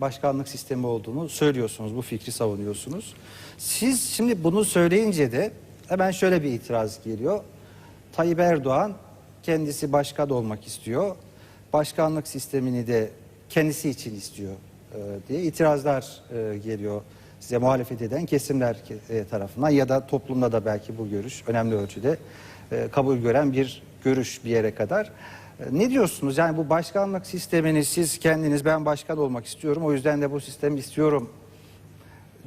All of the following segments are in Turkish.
başkanlık sistemi olduğunu söylüyorsunuz, bu fikri savunuyorsunuz. Siz şimdi bunu söyleyince de hemen şöyle bir itiraz geliyor. Tayyip Erdoğan kendisi başkan olmak istiyor. Başkanlık sistemini de kendisi için istiyor e, diye itirazlar e, geliyor size muhalefet eden kesimler e, tarafından ya da toplumda da belki bu görüş önemli ölçüde e, kabul gören bir görüş bir yere kadar. E, Ne diyorsunuz? Yani bu başkanlık sistemini siz kendiniz ben başkan olmak istiyorum o yüzden de bu sistemi istiyorum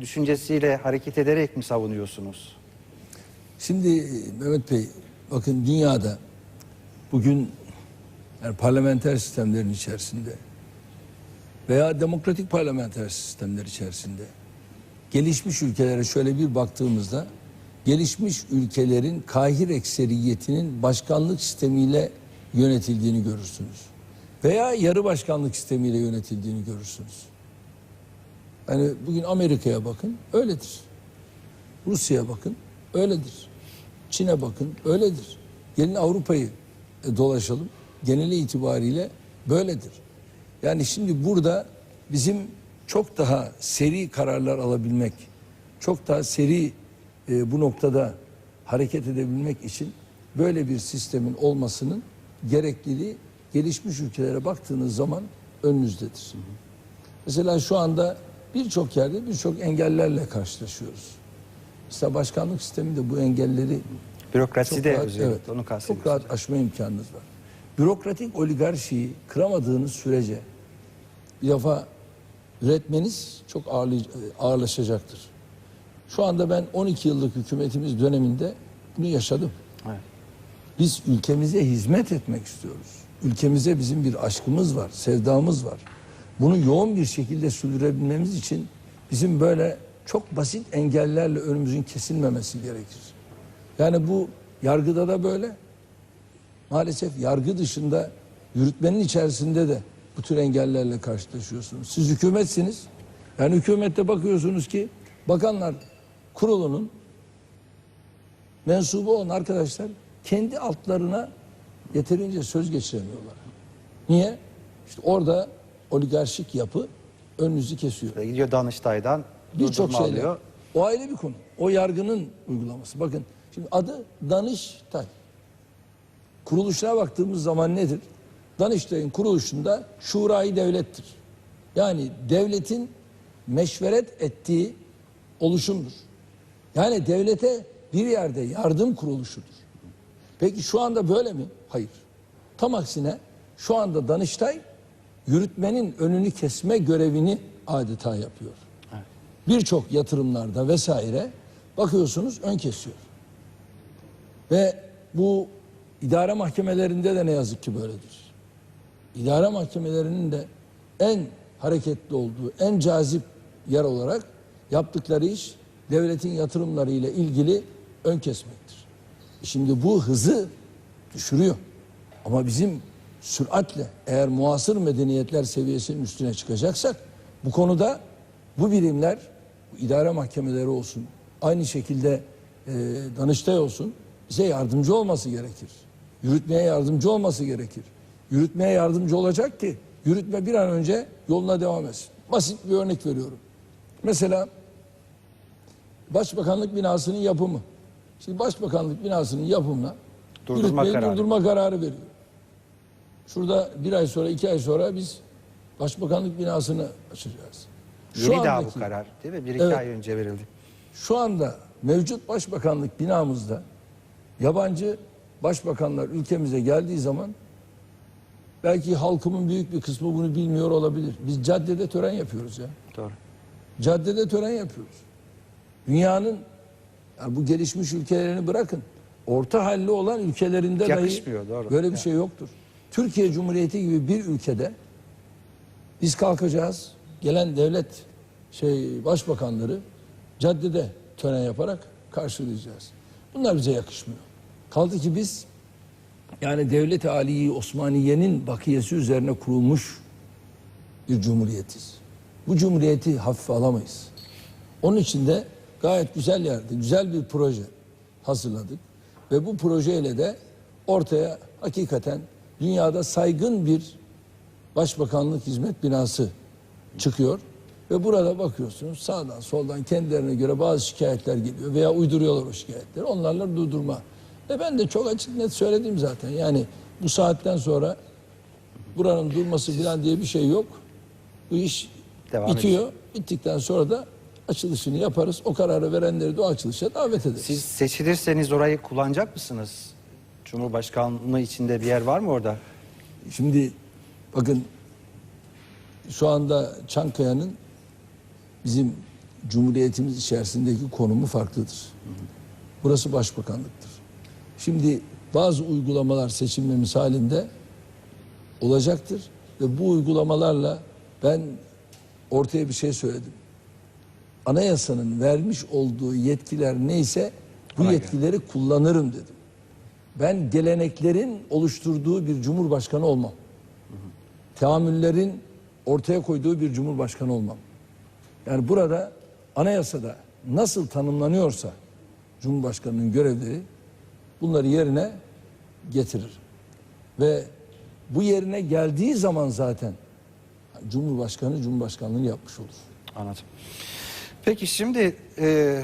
düşüncesiyle hareket ederek mi savunuyorsunuz? Şimdi e, Mehmet Bey bakın dünyada bugün yani parlamenter sistemlerin içerisinde veya demokratik parlamenter sistemler içerisinde gelişmiş ülkelere şöyle bir baktığımızda gelişmiş ülkelerin kahir ekseriyetinin başkanlık sistemiyle yönetildiğini görürsünüz. Veya yarı başkanlık sistemiyle yönetildiğini görürsünüz. Yani bugün Amerika'ya bakın öyledir. Rusya'ya bakın öyledir. Çin'e bakın öyledir. Gelin Avrupa'yı e, dolaşalım. Geneli itibariyle böyledir. Yani şimdi burada bizim çok daha seri kararlar alabilmek, çok daha seri e, bu noktada hareket edebilmek için böyle bir sistemin olmasının gerekliliği gelişmiş ülkelere baktığınız zaman önünüzdedir. Mesela şu anda birçok yerde birçok engellerle karşılaşıyoruz. Mesela başkanlık sisteminde bu engelleri Bürokrasi de rahat, özellikle evet, onu çok rahat aşma imkanınız var. Bürokratik oligarşiyi kıramadığınız sürece bir defa üretmeniz çok ağırlay- ağırlaşacaktır. Şu anda ben 12 yıllık hükümetimiz döneminde bunu yaşadım. Evet. Biz ülkemize hizmet etmek istiyoruz. Ülkemize bizim bir aşkımız var, sevdamız var. Bunu yoğun bir şekilde sürdürebilmemiz için bizim böyle çok basit engellerle önümüzün kesilmemesi gerekir. Yani bu yargıda da böyle. Maalesef yargı dışında yürütmenin içerisinde de bu tür engellerle karşılaşıyorsunuz. Siz hükümetsiniz. Yani hükümette bakıyorsunuz ki bakanlar kurulunun mensubu olan arkadaşlar kendi altlarına yeterince söz geçiremiyorlar. Niye? İşte orada oligarşik yapı önünüzü kesiyor. Ve Gidiyor Danıştay'dan Birçok şeyler. alıyor. O ayrı bir konu. O yargının uygulaması. Bakın şimdi adı Danıştay. Kuruluşuna baktığımız zaman nedir? Danıştay'ın kuruluşunda şurayı devlettir. Yani devletin meşveret ettiği oluşumdur. Yani devlete bir yerde yardım kuruluşudur. Peki şu anda böyle mi? Hayır. Tam aksine şu anda Danıştay yürütmenin önünü kesme görevini adeta yapıyor. Birçok yatırımlarda vesaire bakıyorsunuz ön kesiyor. Ve bu idare mahkemelerinde de ne yazık ki böyledir. İdare mahkemelerinin de en hareketli olduğu, en cazip yer olarak yaptıkları iş devletin yatırımları ile ilgili ön kesmektir. Şimdi bu hızı düşürüyor. Ama bizim süratle eğer muasır medeniyetler seviyesinin üstüne çıkacaksak bu konuda bu birimler idare mahkemeleri olsun aynı şekilde e, Danıştay olsun bize yardımcı olması gerekir. Yürütmeye yardımcı olması gerekir. Yürütmeye yardımcı olacak ki yürütme bir an önce yoluna devam etsin. Basit bir örnek veriyorum. Mesela Başbakanlık binasının yapımı. Şimdi Başbakanlık binasının yapımına Durdurma kararı. durdurma kararı veriyor. Şurada bir ay sonra, iki ay sonra biz Başbakanlık binasını açacağız. Yeni daha bu andaki- karar değil mi? Bir iki Evet. ay önce verildi. Şu anda mevcut başbakanlık binamızda yabancı başbakanlar ülkemize geldiği zaman belki halkımın büyük bir kısmı bunu bilmiyor olabilir. Biz caddede tören yapıyoruz ya. Doğru. Caddede tören yapıyoruz. Dünyanın yani bu gelişmiş ülkelerini bırakın. Orta halli olan ülkelerinde Yakışmıyor, dahi doğru. böyle bir Ya. şey yoktur. Türkiye Cumhuriyeti gibi bir ülkede biz kalkacağız. Gelen devlet şey başbakanları caddede tören yaparak karşılayacağız. Bunlar bize yakışmıyor. Kaldı ki biz yani devlet aliyi Osmaniye'nin bakiyesi üzerine kurulmuş bir cumhuriyetiz. Bu cumhuriyeti hafife alamayız. Onun için de gayet güzel yerde, güzel bir proje hazırladık. Ve bu projeyle de ortaya hakikaten dünyada saygın bir başbakanlık hizmet binası çıkıyor ve burada bakıyorsunuz sağdan soldan kendilerine göre bazı şikayetler geliyor veya uyduruyorlar o şikayetleri. Onlarla durdurma. E ben de çok açık net söyledim zaten. Yani bu saatten sonra buranın durması falan diye bir şey yok. Bu iş Devam bitiyor. Bittikten sonra da açılışını yaparız. O kararı verenleri de o açılışa davet ederiz. Siz seçilirseniz orayı kullanacak mısınız? Cumhurbaşkanlığı içinde bir yer var mı orada? Şimdi bakın şu anda Çankaya'nın bizim Cumhuriyetimiz içerisindeki konumu farklıdır. Burası başbakanlıktır. Şimdi bazı uygulamalar seçilmemiz halinde olacaktır ve bu uygulamalarla ben ortaya bir şey söyledim. Anayasanın vermiş olduğu yetkiler neyse bu Ona göre. yetkileri kullanırım dedim. Ben geleneklerin oluşturduğu bir cumhurbaşkanı olmam. Teamüllerin ortaya koyduğu bir cumhurbaşkanı olmam. Yani burada anayasada nasıl tanımlanıyorsa cumhurbaşkanının görevleri bunları yerine getirir. Ve bu yerine geldiği zaman zaten cumhurbaşkanı cumhurbaşkanlığını yapmış olur. Anladım. Peki şimdi e,